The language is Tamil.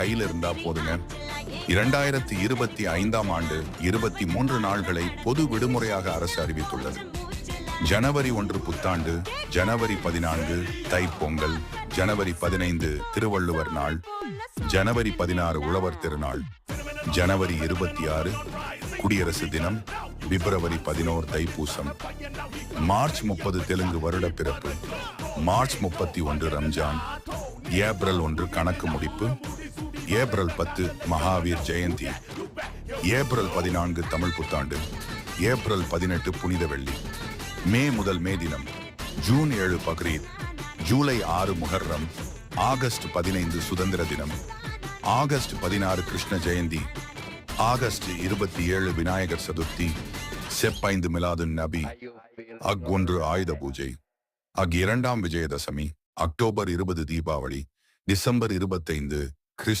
கையில் இருந்தா போதுங்க. இரண்டாயிரத்தி இருபத்தி ஐந்தாம் ஆண்டு இருபத்தி மூன்று நாள்களை பொது விடுமுறையாக அரசு அறிவித்துள்ளது. ஜனவரி ஒன்று புத்தாண்டு ஜனவரி பதினான்கு தைப்பொங்கல் ஜனவரி பதினைந்து திருவள்ளுவர் நாள் ஜனவரி பதினாறு உழவர் திருநாள் ஜனவரி இருபத்தி ஆறு குடியரசு தினம் பிப்ரவரி பதினோரு தைப்பூசம் மார்ச் முப்பது தெலுங்கு வருட பிறப்பு மார்ச் முப்பத்தி ஒன்று ரம்ஜான் ஏப்ரல் ஒன்று கணக்கு முடிப்பு ஏப்ரல் பத்து மகாவீர் ஜெயந்தி. ஏப்ரல் பதினான்கு தமிழ் புத்தாண்டு. ஏப்ரல் பதினெட்டு புனித வெள்ளி. மே முதல் மே தினம் ஜூன் ஏழு பக்ரீத் ஜூலை ஆறு முகர்ரம் ஆகஸ்ட் பதினைந்து சுதந்திர தினம் ஆகஸ்ட் பதினாறு கிருஷ்ண ஜெயந்தி ஆகஸ்ட் இருபத்தி ஏழு விநாயகர் சதுர்த்தி செப்பைந்து மிலாதுன் நபி அக் ஒன்று ஆயுத பூஜை அக் இரண்டாம் விஜயதசமி அக்டோபர் இருபது தீபாவளி டிசம்பர் இருபத்தைந்து